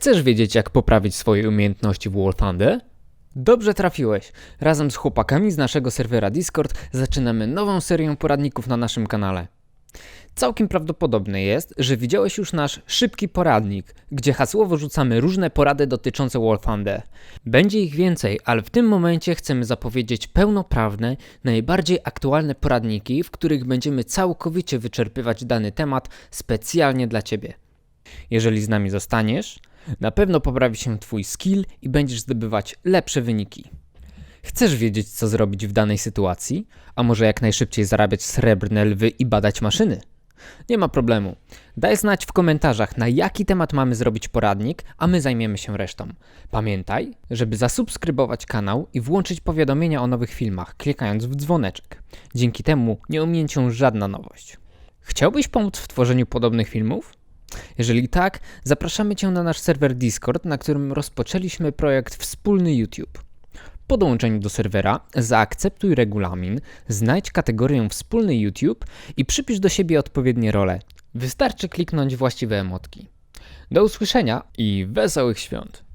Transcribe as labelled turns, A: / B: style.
A: Chcesz wiedzieć, jak poprawić swoje umiejętności w War Thunder? Dobrze trafiłeś. Razem z chłopakami z naszego serwera Discord zaczynamy nową serię poradników na naszym kanale. Całkiem prawdopodobne jest, że widziałeś już nasz szybki poradnik, gdzie hasłowo rzucamy różne porady dotyczące War Thunder. Będzie ich więcej, ale w tym momencie chcemy zapowiedzieć pełnoprawne, najbardziej aktualne poradniki, w których będziemy całkowicie wyczerpywać dany temat specjalnie dla Ciebie. Jeżeli z nami zostaniesz, na pewno poprawi się Twój skill i będziesz zdobywać lepsze wyniki. Chcesz wiedzieć, co zrobić w danej sytuacji? A może jak najszybciej zarabiać srebrne lwy i badać maszyny? Nie ma problemu. Daj znać w komentarzach, na jaki temat mamy zrobić poradnik, a my zajmiemy się resztą. Pamiętaj, żeby zasubskrybować kanał i włączyć powiadomienia o nowych filmach, klikając w dzwoneczek. Dzięki temu nie ominie cię żadna nowość. Chciałbyś pomóc w tworzeniu podobnych filmów? Jeżeli tak, zapraszamy Cię na nasz serwer Discord, na którym rozpoczęliśmy projekt Wspólny YouTube. Po dołączeniu do serwera zaakceptuj regulamin, znajdź kategorię Wspólny YouTube i przypisz do siebie odpowiednie role. Wystarczy kliknąć właściwe emotki. Do usłyszenia i wesołych świąt!